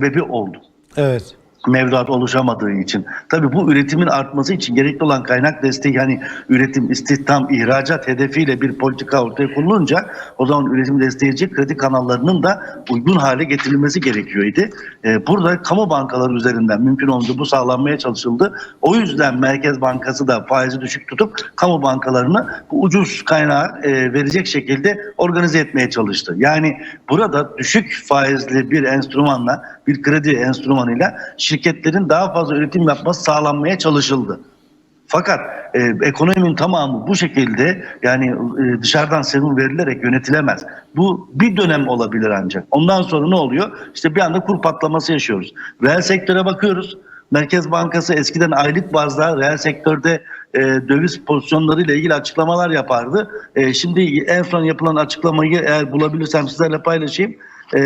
sebebi oldu. Evet. mevduat oluşamadığı için. Tabii bu üretimin artması için gerekli olan kaynak desteği yani üretim, istihdam, ihracat hedefiyle bir politika ortaya konulunca o zaman üretim desteğici kredi kanallarının da uygun hale getirilmesi gerekiyordu. Ee, burada kamu bankaları üzerinden mümkün olduğu bu sağlanmaya çalışıldı. O yüzden Merkez Bankası da faizi düşük tutup kamu bankalarını bu ucuz kaynağı e, verecek şekilde organize etmeye çalıştı. Yani burada düşük faizli bir enstrümanla, bir kredi enstrümanıyla şirketlerin daha fazla üretim yapması sağlanmaya çalışıldı. Fakat e, ekonominin tamamı bu şekilde yani e, dışarıdan serum verilerek yönetilemez. Bu bir dönem olabilir ancak. Ondan sonra ne oluyor? İşte bir anda kur patlaması yaşıyoruz. Reel sektöre bakıyoruz. Merkez Bankası eskiden aylık bazda reel sektörde e, döviz pozisyonları ile ilgili açıklamalar yapardı. E, şimdi en son yapılan açıklamayı eğer bulabilirsem sizlerle paylaşayım. E,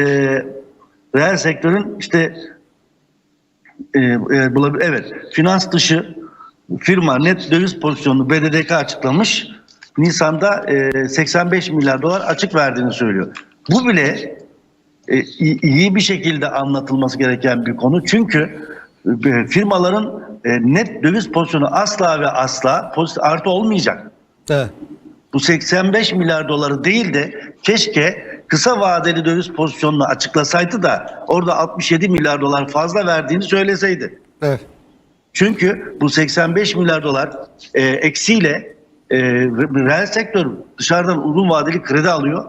reel sektörün işte e, e, bulabil- evet finans dışı firma net döviz pozisyonunu BDDK açıklamış. Nisan'da e, 85 milyar dolar açık verdiğini söylüyor. Bu bile e, iyi bir şekilde anlatılması gereken bir konu. Çünkü e, firmaların e, net döviz pozisyonu asla ve asla pozitif artı olmayacak. Evet. Bu 85 milyar doları değil de keşke kısa vadeli döviz pozisyonunu açıklasaydı da orada 67 milyar dolar fazla verdiğini söyleseydi. Evet. Çünkü bu 85 milyar dolar e, eksiyle e, reel sektör dışarıdan uzun vadeli kredi alıyor.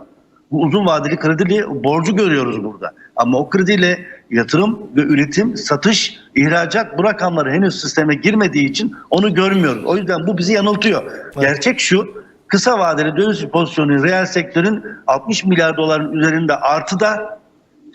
Bu uzun vadeli kredili borcu görüyoruz burada. Ama o krediyle yatırım ve üretim, satış, ihracat bu rakamları henüz sisteme girmediği için onu görmüyoruz. O yüzden bu bizi yanıltıyor. Gerçek şu kısa vadeli döviz pozisyonu reel sektörün 60 milyar doların üzerinde artıda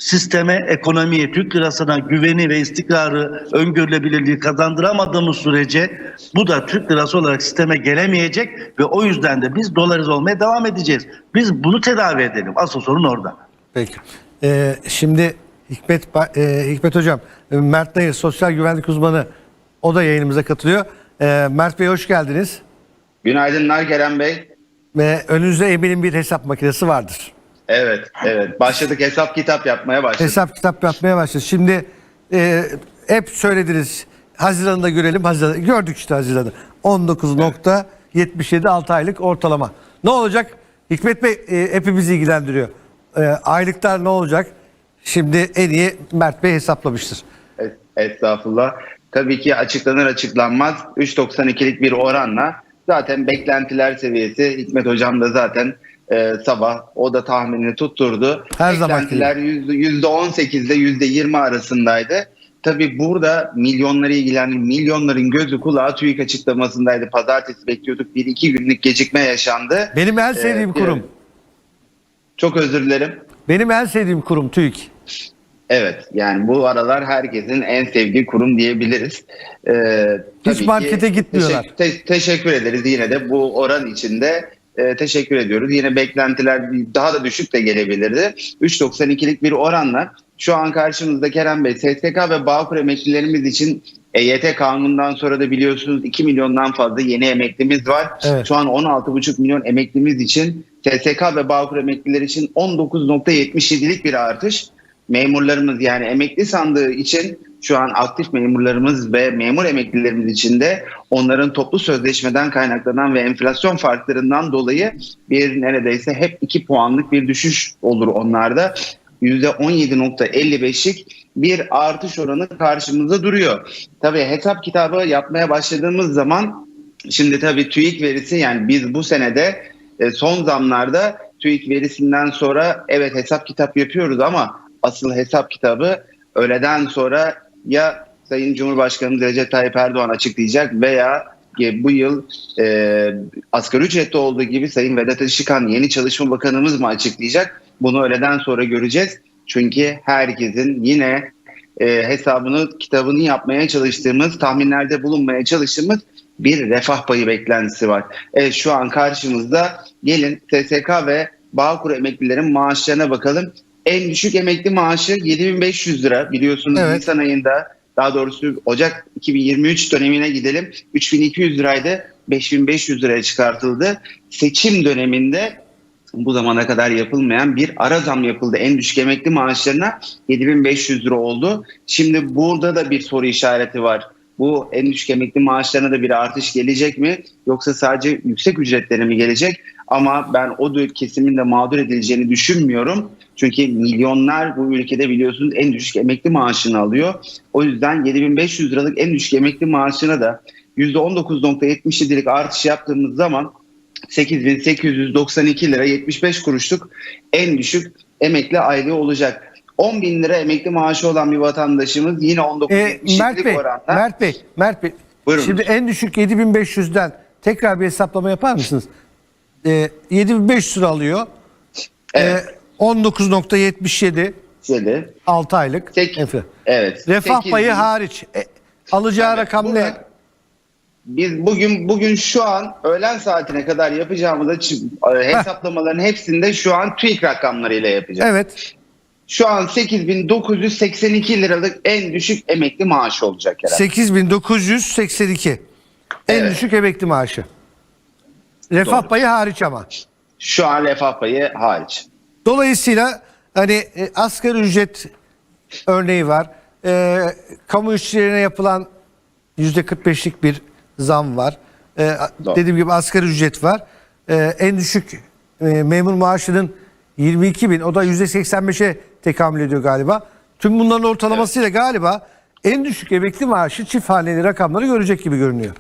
sisteme, ekonomiye, Türk lirasına güveni ve istikrarı, öngörülebilirliği kazandıramadığımız sürece bu da Türk lirası olarak sisteme gelemeyecek ve o yüzden de biz dolariz olmaya devam edeceğiz. Biz bunu tedavi edelim. Asıl sorun orada. Peki. Ee, şimdi Hikmet e, Hikmet Hocam, e, Mert Nayır, sosyal güvenlik uzmanı o da yayınımıza katılıyor. Ee, Mert Bey hoş geldiniz. Günaydınlar Kerem Bey. Ve önünüzde eminim bir hesap makinesi vardır. Evet, evet. Başladık hesap kitap yapmaya başladık. Hesap kitap yapmaya başladı. Şimdi e, hep söylediniz Haziran'da görelim. Haziran, gördük işte Haziran'da. 19.77 6 aylık ortalama. Ne olacak? Hikmet Bey e, hepimizi ilgilendiriyor. E, aylıklar ne olacak? Şimdi en iyi Mert Bey hesaplamıştır. Es- Estağfurullah. Tabii ki açıklanır açıklanmaz 3.92'lik bir oranla zaten beklentiler seviyesi Hikmet Hocam da zaten e, sabah o da tahminini tutturdu. Her Beklentiler yüzde- %18 ile %20 arasındaydı. Tabii burada milyonları ilgilendiren, milyonların gözü kulağı TÜİK açıklamasındaydı. Pazartesi bekliyorduk. Bir iki günlük gecikme yaşandı. Benim en sevdiğim Ee, kurum. Çok özür dilerim. Benim en sevdiğim kurum TÜİK. Evet yani bu aralar herkesin en sevdiği kurum diyebiliriz. Ee, tabii ki markete gitmiyorlar. teşekkür, te- teşekkür ederiz yine de bu oran içinde e, teşekkür ediyoruz. Yine beklentiler daha da düşük de gelebilirdi. 3.92'lik bir oranla şu an karşımızda Kerem Bey SSK ve Bağkur emeklilerimiz için EYT kanunundan sonra da biliyorsunuz 2 milyondan fazla yeni emeklimiz var. Evet. Şu an 16,5 milyon emeklimiz için SSK ve Bağkur emekliler için 19.77'lik bir artış memurlarımız yani emekli sandığı için şu an aktif memurlarımız ve memur emeklilerimiz için de onların toplu sözleşmeden kaynaklanan ve enflasyon farklarından dolayı bir neredeyse hep 2 puanlık bir düşüş olur onlarda. %17.55'lik bir artış oranı karşımızda duruyor. Tabii hesap kitabı yapmaya başladığımız zaman şimdi tabii TÜİK verisi yani biz bu senede e, son zamlarda TÜİK verisinden sonra evet hesap kitap yapıyoruz ama asıl hesap kitabı öğleden sonra ya Sayın Cumhurbaşkanımız Recep Tayyip Erdoğan açıklayacak veya bu yıl e, asgari ücretli olduğu gibi Sayın Vedat Işıkhan yeni Çalışma Bakanımız mı açıklayacak? Bunu öğleden sonra göreceğiz. Çünkü herkesin yine e, hesabını, kitabını yapmaya çalıştığımız, tahminlerde bulunmaya çalıştığımız bir refah payı beklentisi var. Evet şu an karşımızda gelin SSK ve Bağkur emeklilerin maaşlarına bakalım. En düşük emekli maaşı 7500 lira biliyorsunuz Evet. Nisan ayında daha doğrusu Ocak 2023 dönemine gidelim. 3200 liraydı 5500 liraya çıkartıldı. Seçim döneminde bu zamana kadar yapılmayan bir ara zam yapıldı. En düşük emekli maaşlarına 7500 lira oldu. Şimdi burada da bir soru işareti var. Bu en düşük emekli maaşlarına da bir artış gelecek mi? Yoksa sadece yüksek ücretlere mi gelecek? Ama ben o kesimin de mağdur edileceğini düşünmüyorum. Çünkü milyonlar bu ülkede biliyorsunuz en düşük emekli maaşını alıyor. O yüzden 7500 liralık en düşük emekli maaşına da %19.77'lik artış yaptığımız zaman 8892 lira 75 kuruşluk en düşük emekli aylığı olacak. 10 bin lira emekli maaşı olan bir vatandaşımız yine E, 19.77'lik Mert Bey, oranda. Mert Bey, Mert Bey. Buyurun. Şimdi en düşük 7500'den tekrar bir hesaplama yapar mısınız? E, 7500 lira alıyor. Evet. E, 19.77 Şöyle. 6 aylık. Tek- enflasyon. Evet. Refah 8 payı bin- hariç. E, alacağı Tabii, rakam ne? Biz bugün bugün şu an öğlen saatine kadar yapacağımız e, hesaplamaların hepsinde şu an TÜİK rakamlarıyla yapacağız. Evet. Şu an 8982 liralık en düşük emekli maaşı olacak herhalde. 8982. En Evet. düşük emekli maaşı. Refah Doğru. payı hariç ama. Şu an refah payı hariç. Dolayısıyla hani e, asgari ücret örneği var. E, kamu işçilerine yapılan yüzde 45'lik bir zam var. E, Doğru. dediğim gibi asgari ücret var. E, en düşük e, memur maaşının 22 bin o da yüzde 85'e tekamül ediyor galiba. Tüm bunların ortalamasıyla galiba en düşük emekli maaşı çift haneli rakamları görecek gibi görünüyor.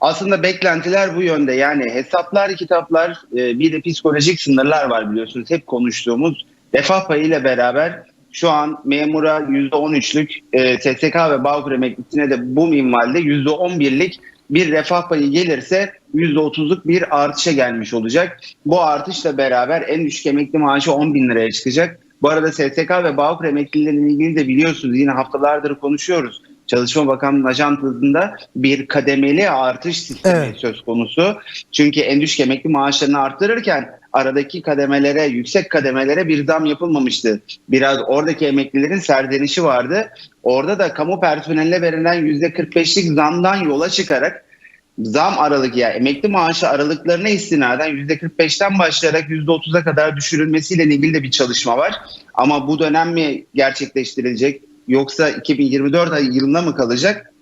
Aslında beklentiler bu yönde. Yani hesaplar, kitaplar, e, bir de psikolojik sınırlar var biliyorsunuz. Hep konuştuğumuz refah payı ile beraber şu an memura %13'lük e, SSK ve Bağkur emeklisine de bu minvalde %11'lik bir refah payı gelirse %30'luk bir artışa gelmiş olacak. Bu artışla beraber en düşük emekli maaşı 10 bin liraya çıkacak. Bu arada SSK ve Bağkur emeklileriyle ilgili de biliyorsunuz yine haftalardır konuşuyoruz. Çalışma Bakanlığı'nın ajandasında bir kademeli artış sistemi Evet. söz konusu. Çünkü en düşük emekli maaşlarını arttırırken aradaki kademelere, yüksek kademelere bir zam yapılmamıştı. Biraz oradaki emeklilerin serzenişi vardı. Orada da kamu personeline verilen %45'lik zamdan yola çıkarak zam aralık ya emekli maaşı aralıklarına istinaden %45'ten başlayarak %30'a kadar düşürülmesiyle ilgili de bir çalışma var. Ama bu dönem mi gerçekleştirilecek yoksa 2024 ay yılında mı kalacak?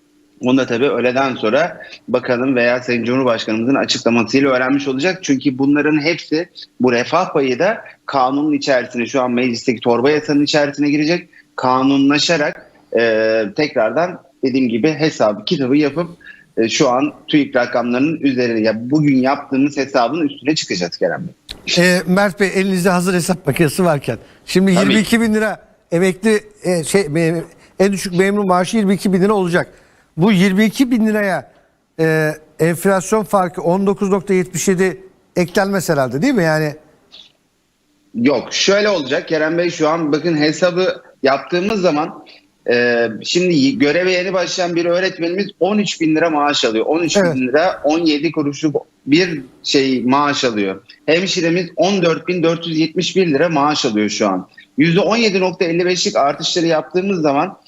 Onu da tabii öğleden sonra bakalım veya Sayın Cumhurbaşkanımızın açıklamasıyla öğrenmiş olacak. Çünkü bunların hepsi bu refah payı da kanunun içerisine şu an meclisteki torba yasanın içerisine girecek. Kanunlaşarak e, tekrardan dediğim gibi hesabı kitabı yapıp e, şu an TÜİK rakamlarının üzerine ya bugün yaptığımız hesabın üstüne çıkacağız Kerem Bey. E, Mert Bey elinizde hazır hesap makinesi varken. Şimdi Tabii. 22 bin lira emekli e, şey me- en düşük memur maaşı 22 bin lira olacak. Bu 22 bin liraya e, enflasyon farkı 19.77 eklenmez herhalde değil mi? Yani Yok şöyle olacak Kerem Bey şu an bakın hesabı yaptığımız zaman e, şimdi göreve yeni başlayan bir öğretmenimiz 13 bin lira maaş alıyor. 13 Evet. bin lira 17 kuruşluk bir şey maaş alıyor. Hemşiremiz 14 bin 471 lira maaş alıyor şu an. %17.55'lik artışları yaptığımız zaman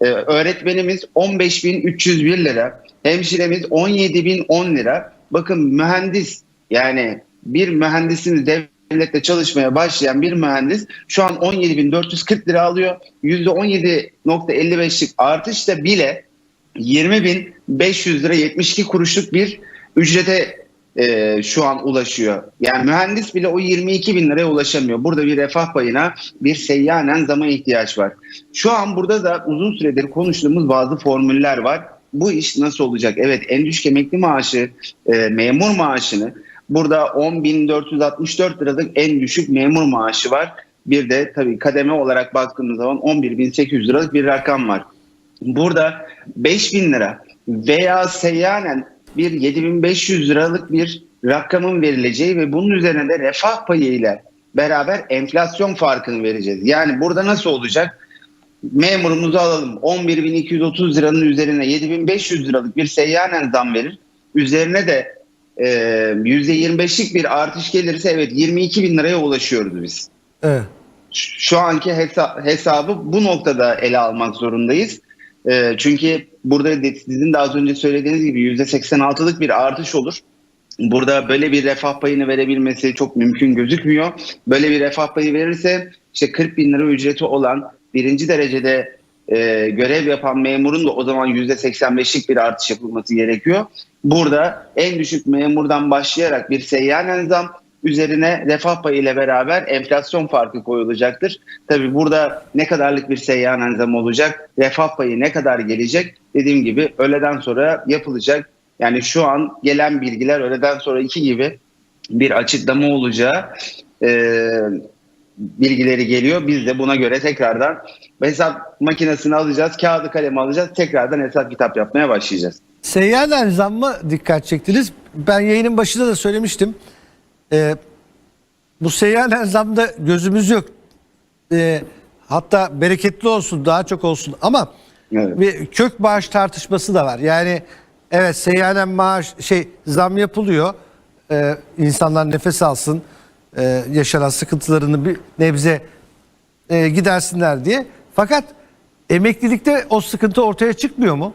e, öğretmenimiz 15.301 lira, hemşiremiz 17.010 lira. Bakın mühendis yani bir mühendisimiz devlette çalışmaya başlayan bir mühendis şu an 17.440 lira alıyor. %17.55'lik artışla bile 20.500 lira 72 kuruşluk bir ücrete e, şu an ulaşıyor. Yani mühendis bile o 22 bin liraya ulaşamıyor. Burada bir refah payına bir seyyanen zama ihtiyaç var. Şu an burada da uzun süredir konuştuğumuz bazı formüller var. Bu iş nasıl olacak? Evet en düşük emekli maaşı, e, memur maaşını burada 10.464 liralık en düşük memur maaşı var. Bir de tabii kademe olarak baktığımız zaman 11.800 liralık bir rakam var. Burada 5000 lira veya seyyanen bir 7500 liralık bir rakamın verileceği ve bunun üzerine de refah payı ile beraber enflasyon farkını vereceğiz. Yani burada nasıl olacak? Memurumuzu alalım 11.230 liranın üzerine 7.500 liralık bir seyyanen zam verir. Üzerine de e, %25'lik bir artış gelirse evet 22 bin liraya ulaşıyoruz biz evet. şu anki hesa- hesabı bu noktada ele almak zorundayız. Ee, çünkü burada sizin de az önce söylediğiniz gibi %86'lık bir artış olur. burada böyle bir refah payını verebilmesi çok mümkün gözükmüyor. Böyle bir refah payı verirse işte 40 bin lira ücreti olan birinci derecede e, görev yapan memurun da o zaman %85'lik bir artış yapılması gerekiyor. Burada en düşük memurdan başlayarak bir seyyanen zam üzerine refah payı ile beraber enflasyon farkı koyulacaktır. Tabii burada ne kadarlık bir seyyanen zam olacak, refah payı ne kadar gelecek dediğim gibi öğleden sonra yapılacak. Yani şu an gelen bilgiler öğleden sonra iki gibi bir açıklama olacağı e, bilgileri geliyor. Biz de buna göre tekrardan hesap makinesini alacağız, kağıdı kalemi alacağız, tekrardan hesap kitap yapmaya başlayacağız. Seyyar zammı dikkat çektiniz. Ben yayının başında da söylemiştim. Ee, bu seyyar zamda gözümüz yok. Ee, hatta bereketli olsun, daha çok olsun ama Evet. bir kök maaş tartışması da var. Yani evet seyyanen maaş şey zam yapılıyor. Ee, insanlar nefes alsın. Ee, yaşanan sıkıntılarını bir nebze e, gidersinler diye. Fakat emeklilikte o sıkıntı ortaya çıkmıyor mu?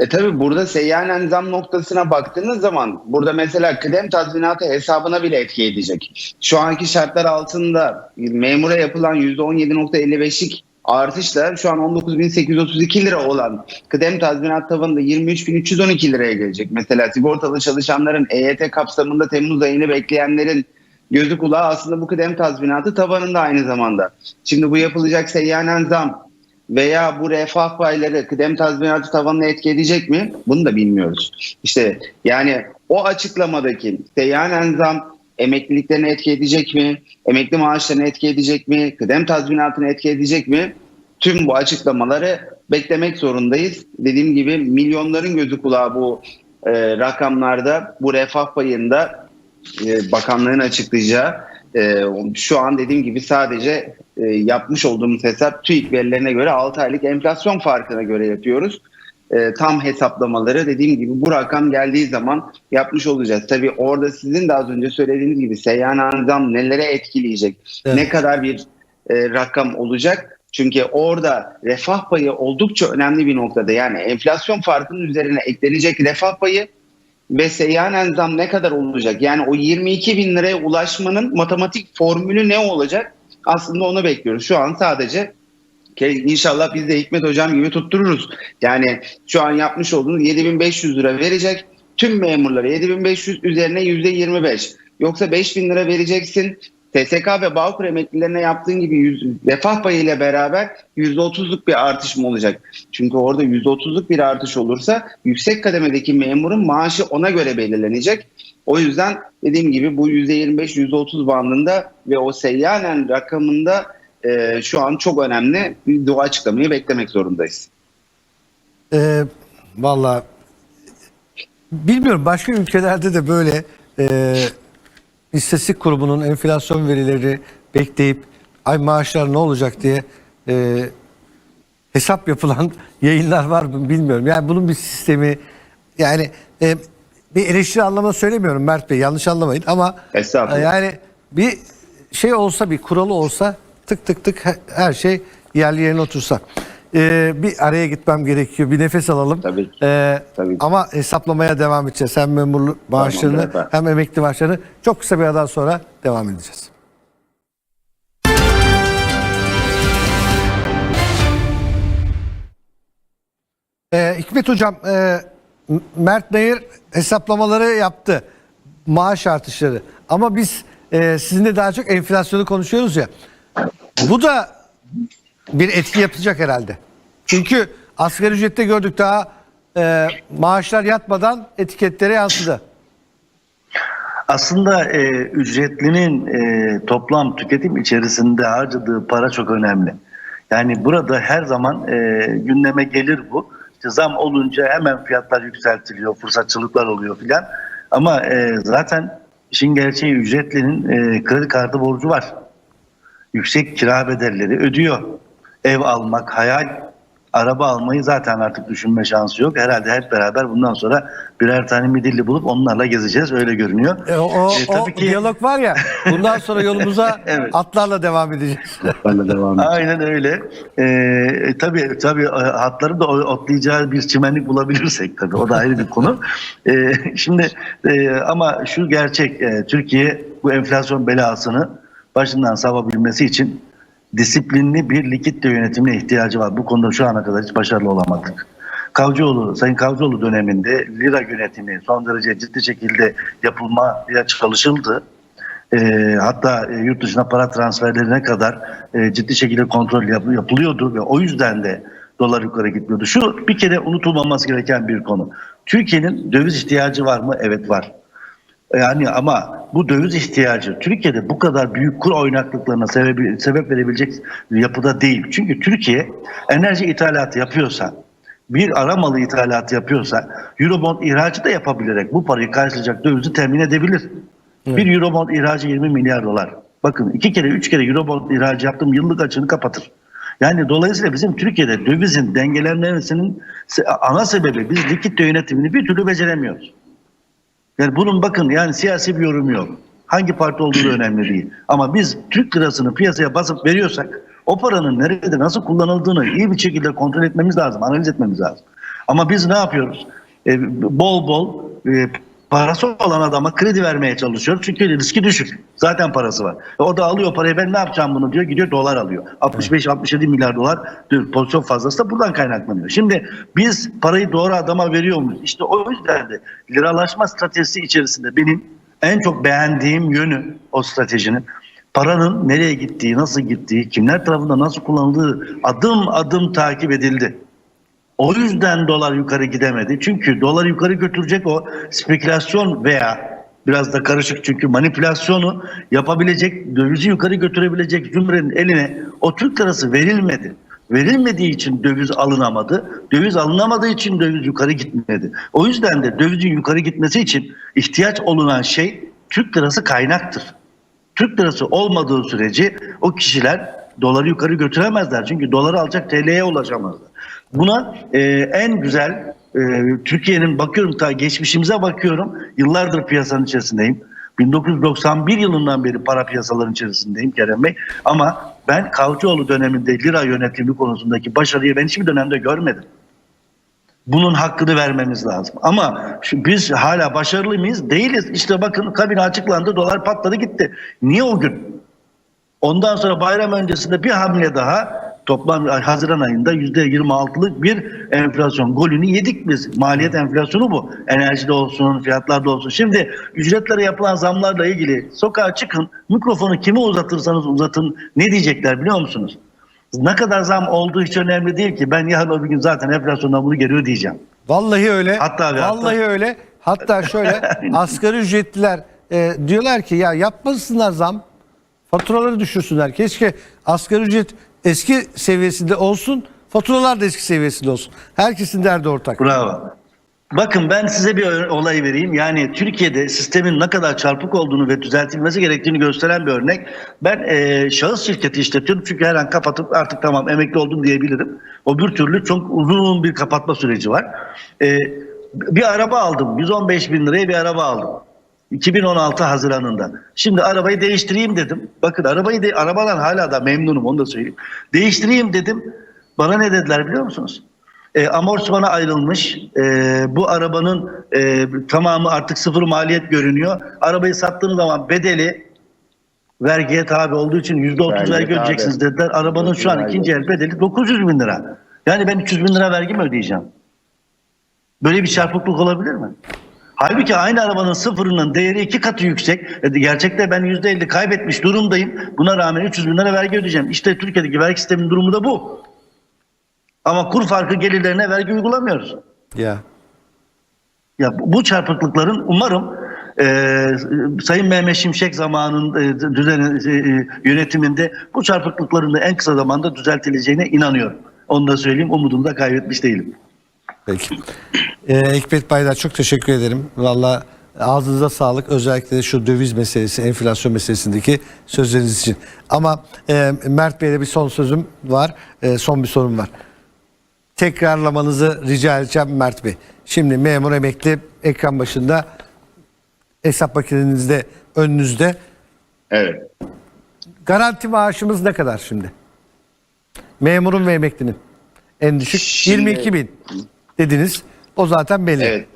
E tabi burada seyyanen zam noktasına baktığınız zaman burada mesela kıdem tazminatı hesabına bile etki edecek. Şu anki şartlar altında memura yapılan %17.55'lik artışla şu an 19.832 lira olan kıdem tazminat tavanında 23.312 liraya gelecek. Mesela sigortalı çalışanların EYT kapsamında Temmuz ayını bekleyenlerin gözü kulağı aslında bu kıdem tazminatı tavanında aynı zamanda. Şimdi bu yapılacak seyyanen zam veya bu refah payları kıdem tazminatı tavanına etki edecek mi? Bunu da bilmiyoruz. İşte yani o açıklamadaki seyyanen zam emekliliklerine etki edecek mi? Emekli maaşlarına etki edecek mi? Kıdem tazminatına etki edecek mi? Tüm bu açıklamaları beklemek zorundayız. Dediğim gibi milyonların gözü kulağı bu e, rakamlarda, bu refah payında e, bakanlığın açıklayacağı e, şu an dediğim gibi sadece e, yapmış olduğumuz hesap TÜİK verilerine göre 6 aylık enflasyon farkına göre yapıyoruz. E, tam hesaplamaları dediğim gibi bu rakam geldiği zaman yapmış olacağız. Tabii orada sizin de az önce söylediğiniz gibi seyyanen zam nelere etkileyecek? Evet. Ne kadar bir e, rakam olacak? Çünkü orada refah payı oldukça önemli bir noktada. Yani enflasyon farkının üzerine eklenecek refah payı ve seyyanen zam ne kadar olacak? Yani o 22 bin liraya ulaşmanın matematik formülü ne olacak? Aslında onu bekliyoruz. Şu an sadece inşallah biz de Hikmet Hocam gibi tuttururuz. Yani şu an yapmış olduğunuz 7500 lira verecek. Tüm memurlara 7500 üzerine %25. Yoksa 5000 lira vereceksin. TSK ve Bağkur emeklilerine yaptığın gibi yüz, refah payı ile beraber %30'luk bir artış mı olacak? Çünkü orada %30'luk bir artış olursa yüksek kademedeki memurun maaşı ona göre belirlenecek. O yüzden dediğim gibi bu %25, %30 bandında ve o seyyanen rakamında e, şu an çok önemli bir dua açıklamayı beklemek zorundayız. Ee, Valla bilmiyorum başka ülkelerde de böyle e, istatistik kurumunun enflasyon verileri bekleyip ay maaşlar ne olacak diye e, hesap yapılan yayınlar var mı bilmiyorum. Yani bunun bir sistemi yani e, bir eleştiri anlamında söylemiyorum Mert Bey yanlış anlamayın ama Estağfurullah. yani bir şey olsa bir kuralı olsa tık tık tık he- her şey yerli yerine otursa. Ee, bir araya gitmem gerekiyor. Bir nefes alalım. Tabii ki. Ee, Tabii ki. Ama hesaplamaya devam edeceğiz. Hem memurluk maaşlarını efendim. hem emekli maaşlarını. Çok kısa bir aradan sonra devam edeceğiz. Ee, Hikmet Hocam, e, Mert Nayır hesaplamaları yaptı. Maaş artışları. Ama biz e, sizinle daha çok enflasyonu konuşuyoruz ya. Bu da bir etki yapacak herhalde. Çünkü asgari ücrette gördük daha e, maaşlar yatmadan etiketlere yansıdı. Aslında e, ücretlinin e, toplam tüketim içerisinde harcadığı para çok önemli. Yani burada her zaman e, gündeme gelir bu. İşte zam olunca hemen fiyatlar yükseltiliyor, fırsatçılıklar oluyor filan. Ama e, zaten işin gerçeği ücretlinin e, kredi kartı borcu var. Yüksek kira bedelleri ödüyor. Ev almak hayal. Araba almayı zaten artık düşünme şansı yok. Herhalde hep beraber bundan sonra birer tane midilli bulup onlarla gezeceğiz. Öyle görünüyor. E, o o, E, tabii o ki- diyalog var ya bundan sonra yolumuza Evet. atlarla devam edeceğiz. De devam edeceğim. Aynen öyle. Ee, tabii tabii e, hatları da otlayacağı bir çimenlik bulabilirsek tabii o da ayrı bir konu. Ee, şimdi e, ama şu gerçek e, Türkiye bu enflasyon belasını başından savabilmesi için disiplinli bir likitte yönetimine ihtiyacı var. Bu konuda şu ana kadar hiç başarılı olamadık. Kavcıoğlu, Sayın Kavcıoğlu döneminde lira yönetimi son derece ciddi şekilde yapılmaya çalışıldı. E, hatta e, yurt dışına para transferlerine kadar e, ciddi şekilde kontrol yap- yapılıyordu ve o yüzden de dolar yukarı gitmiyordu. Şu bir kere unutulmaması gereken bir konu. Türkiye'nin döviz ihtiyacı var mı? Evet var. Yani ama bu döviz ihtiyacı Türkiye'de bu kadar büyük kur oynaklıklarına sebep, sebep verebilecek yapıda değil. Çünkü Türkiye enerji ithalatı yapıyorsa, bir ara malı ithalatı yapıyorsa, Eurobond ihracı da yapabilerek bu parayı karşılayacak dövizi temin edebilir. Bir Eurobond ihracı 20 milyar dolar. Bakın iki kere üç kere Eurobond ihracı yaptım yıllık açığını kapatır. Yani dolayısıyla bizim Türkiye'de dövizin dengelenmesinin ana sebebi biz likit yönetimini bir türlü beceremiyoruz. Yani bunun bakın yani siyasi bir yorum yok. Hangi parti olduğu önemli değil. Ama biz Türk lirasını piyasaya basıp veriyorsak o paranın nerede nasıl kullanıldığını iyi bir şekilde kontrol etmemiz lazım, analiz etmemiz lazım. Ama biz ne yapıyoruz? E, bol bol e, parası olan adama kredi vermeye çalışıyoruz. Çünkü riski düşük. Zaten parası var. E, o da alıyor parayı ben ne yapacağım bunu diyor. Gidiyor dolar alıyor. 65-67 milyar dolar pozisyon fazlası da buradan kaynaklanıyor. Şimdi biz parayı doğru adama veriyor muyuz? İşte o yüzden de liralaşma stratejisi içerisinde benim en çok beğendiğim yönü o stratejinin paranın nereye gittiği, nasıl gittiği, kimler tarafından nasıl kullanıldığı adım adım takip edildi. O yüzden dolar yukarı gidemedi. Çünkü dolar yukarı götürecek o spekülasyon veya biraz da karışık çünkü manipülasyonu yapabilecek, dövizi yukarı götürebilecek zümrenin eline o Türk lirası verilmedi. Verilmediği için döviz alınamadı. Döviz alınamadığı için döviz yukarı gitmedi. O yüzden de dövizin yukarı gitmesi için ihtiyaç olunan şey Türk lirası kaynaktır. Türk lirası olmadığı sürece o kişiler doları yukarı götüremezler. Çünkü doları alacak TL'ye ulaşamazlar. Buna e, en güzel e, Türkiye'nin bakıyorum ta geçmişimize bakıyorum. Yıllardır piyasanın içerisindeyim. 1991 yılından beri para piyasaların içerisindeyim Kerem Bey. Ama ben Kavcıoğlu döneminde lira yönetimi konusundaki başarıyı ben hiçbir dönemde görmedim. Bunun hakkını vermemiz lazım. Ama biz hala başarılı mıyız? Değiliz. İşte bakın kabine açıklandı, dolar patladı gitti. Niye o gün? Ondan sonra bayram öncesinde bir hamle daha toplam Haziran ayında %26'lık bir enflasyon golünü yedik biz. Maliyet enflasyonu bu. Enerjide olsun, fiyatlarda olsun. Şimdi ücretlere yapılan zamlarla ilgili sokağa çıkın, mikrofonu kime uzatırsanız uzatın ne diyecekler biliyor musunuz? Ne kadar zam olduğu hiç önemli değil ki. Ben yarın öbür gün zaten enflasyondan bunu geri ödeyeceğim. Vallahi öyle. Hatta ve hatta. Vallahi öyle. Hatta şöyle asgari ücretliler e, diyorlar ki ya yapmasınlar zam. Faturaları düşürsünler. Keşke asgari ücret eski seviyesinde olsun. Faturalar da eski seviyesinde olsun. Herkesin derdi ortak. Bravo. Bakın ben size bir olay vereyim. Yani Türkiye'de sistemin ne kadar çarpık olduğunu ve düzeltilmesi gerektiğini gösteren bir örnek. Ben e, şahıs şirketi işletiyorum çünkü her an kapatıp artık tamam emekli oldum diyebilirim. O bir türlü çok uzun bir kapatma süreci var. E, bir araba aldım. 115 bin liraya bir araba aldım. 2016 Haziran'ında. Şimdi arabayı değiştireyim dedim. Bakın arabayı de, arabadan hala da memnunum onu da söyleyeyim. Değiştireyim dedim. Bana ne dediler biliyor musunuz? E, amortismana ayrılmış. E, bu arabanın e, tamamı artık sıfır maliyet görünüyor. Arabayı sattığınız zaman bedeli vergiye tabi olduğu için yüzde otuz vergi ödeyeceksiniz dediler. Arabanın şu an ikinci el bedeli 900 bin lira. Yani ben 300 bin lira vergi mi ödeyeceğim? Böyle bir çarpıklık olabilir mi? Halbuki aynı arabanın sıfırının değeri iki katı yüksek. E, Gerçekte ben yüzde elli kaybetmiş durumdayım. Buna rağmen 300 bin lira vergi ödeyeceğim. İşte Türkiye'deki vergi sisteminin durumu da bu. Ama kur farkı gelirlerine vergi uygulamıyoruz. Ya. Ya bu çarpıklıkların umarım e, Sayın Mehmet Şimşek zamanın e, düzeni, e, yönetiminde bu çarpıklıkların da en kısa zamanda düzeltileceğine inanıyorum. Onu da söyleyeyim. Umudumu da kaybetmiş değilim. Peki. Ee, Hikmet Baydar çok teşekkür ederim. Valla ağzınıza sağlık. Özellikle de şu döviz meselesi, enflasyon meselesindeki sözleriniz için. Ama e, Mert Bey'le bir son sözüm var. E, son bir sorum var. tekrarlamanızı rica edeceğim Mert Bey. Şimdi memur emekli ekran başında hesap makinenizde önünüzde. Evet. Garanti maaşımız ne kadar şimdi? Memurun ve emeklinin. En düşük Şimdi- 22 bin dediniz. O zaten belli. Evet.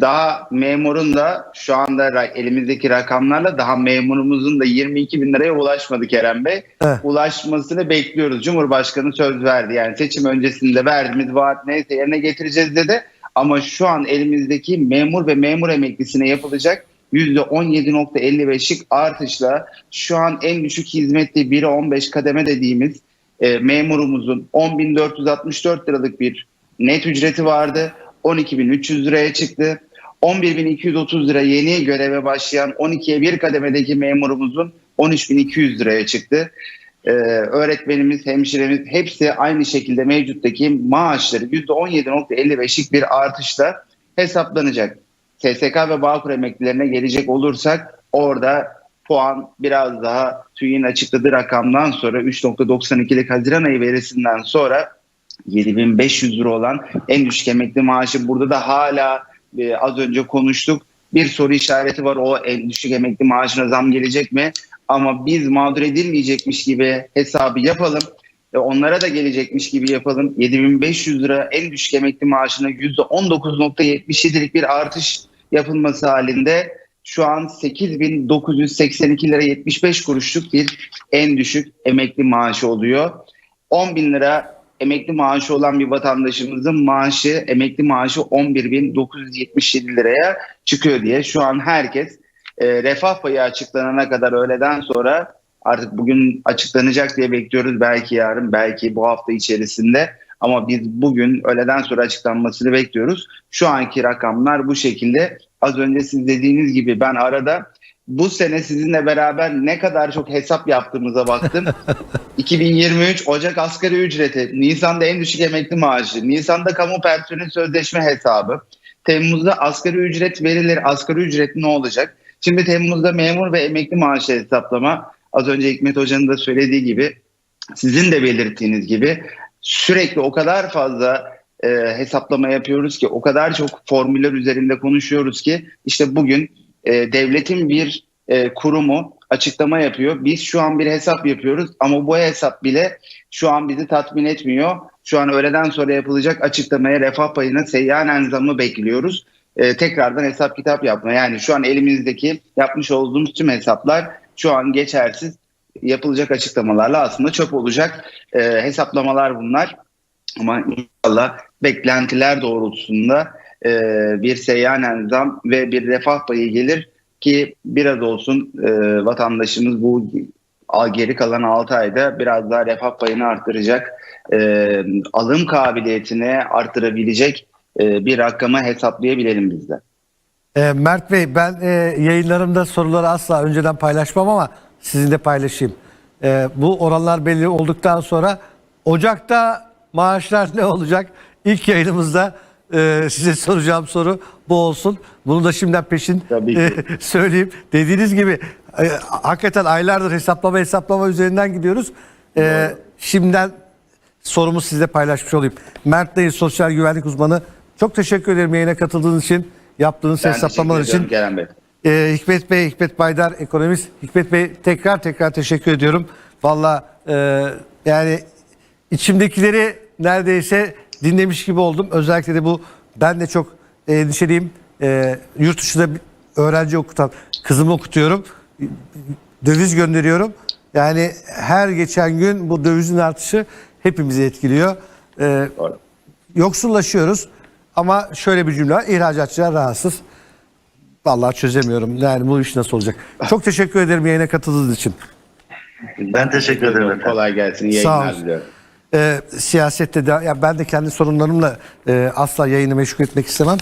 Daha memurun da şu anda elimizdeki rakamlarla daha memurumuzun da 22 bin liraya ulaşmadı Kerem Bey. Evet. Ulaşmasını bekliyoruz. Cumhurbaşkanı söz verdi. Yani seçim öncesinde verdiğimiz vaat neyse yerine getireceğiz dedi. Ama şu an elimizdeki memur ve memur emeklisine yapılacak %17.55'lik artışla şu an en düşük hizmetli 1'e 15 kademe dediğimiz e, memurumuzun 10.464 liralık bir net ücreti vardı. 12.300 liraya çıktı. 11.230 lira yeni göreve başlayan 12'ye bir kademedeki memurumuzun 13.200 liraya çıktı. Ee, öğretmenimiz, hemşiremiz hepsi aynı şekilde mevcuttaki maaşları %17.55'lik bir artışla hesaplanacak. SSK ve Bağkur emeklilerine gelecek olursak orada puan biraz daha TÜİ'nin açıkladığı rakamdan sonra 3.92'lik Haziran ayı verisinden sonra 7500 lira olan en düşük emekli maaşı burada da hala e, az önce konuştuk. Bir soru işareti var o en düşük emekli maaşına zam gelecek mi? Ama biz mağdur edilmeyecekmiş gibi hesabı yapalım. Ve onlara da gelecekmiş gibi yapalım. 7500 lira en düşük emekli maaşına %19.77'lik bir artış yapılması halinde şu an 8982 lira 75 kuruşluk bir en düşük emekli maaşı oluyor. 10 bin lira emekli maaşı olan bir vatandaşımızın maaşı, emekli maaşı 11.977 liraya çıkıyor diye şu an herkes e, refah payı açıklanana kadar öğleden sonra artık bugün açıklanacak diye bekliyoruz. Belki yarın, belki bu hafta içerisinde. Ama biz bugün öğleden sonra açıklanmasını bekliyoruz. Şu anki rakamlar bu şekilde. Az önce siz dediğiniz gibi ben arada bu sene sizinle beraber ne kadar çok hesap yaptığımıza baktım. 2023 Ocak asgari ücreti, Nisan'da en düşük emekli maaşı, Nisan'da kamu personeli sözleşme hesabı, Temmuz'da asgari ücret verilir, asgari ücret ne olacak? Şimdi Temmuz'da memur ve emekli maaşı hesaplama, az önce Hikmet Hoca'nın da söylediği gibi, sizin de belirttiğiniz gibi sürekli o kadar fazla e, hesaplama yapıyoruz ki, o kadar çok formüller üzerinde konuşuyoruz ki, işte bugün e, devletin bir e, kurumu açıklama yapıyor. Biz şu an bir hesap yapıyoruz ama bu hesap bile şu an bizi tatmin etmiyor. Şu an öğleden sonra yapılacak açıklamaya refah payına seyyanen zamı bekliyoruz. E, tekrardan hesap kitap yapma. Yani şu an elimizdeki yapmış olduğumuz tüm hesaplar şu an geçersiz yapılacak açıklamalarla aslında çöp olacak e, hesaplamalar bunlar. Ama inşallah beklentiler doğrultusunda e, bir seyyanen zam ve bir refah payı gelir ki biraz olsun e, vatandaşımız bu geri kalan 6 ayda biraz daha refah payını arttıracak, e, alım kabiliyetini arttırabilecek e, bir rakamı hesaplayabilelim biz de. E, Mert Bey ben e, yayınlarımda soruları asla önceden paylaşmam ama sizinle paylaşayım. E, bu oranlar belli olduktan sonra Ocak'ta maaşlar ne olacak? İlk yayınımızda e, size soracağım soru bu olsun. Bunu da şimdiden peşin e, söyleyeyim. Dediğiniz gibi e, hakikaten aylardır hesaplama hesaplama üzerinden gidiyoruz. E, şimdiden sorumu sizle paylaşmış olayım. Mert Bey sosyal güvenlik uzmanı. Çok teşekkür ederim yayına katıldığınız için, yaptığınız Ben hesaplamalar için. Kerem Bey. Ee, Hikmet Bey, Hikmet Baydar ekonomist. Hikmet Bey tekrar tekrar teşekkür ediyorum. Valla e, yani içimdekileri neredeyse dinlemiş gibi oldum. Özellikle de bu ben de çok endişeliyim. E, yurt dışında öğrenci okutan kızımı okutuyorum. Döviz gönderiyorum. Yani her geçen gün bu dövizin artışı hepimizi etkiliyor. E, Doğru. yoksullaşıyoruz. Ama şöyle bir cümle var. İhracatçılar rahatsız. Vallahi çözemiyorum. Yani bu iş nasıl olacak? Çok teşekkür ederim yayına katıldığınız için. Ben teşekkür ederim efendim. Kolay gelsin. iyi yayınlar diliyorum. Ee, siyasette de ya ben de kendi sorunlarımla e, asla yayını meşgul etmek istemem.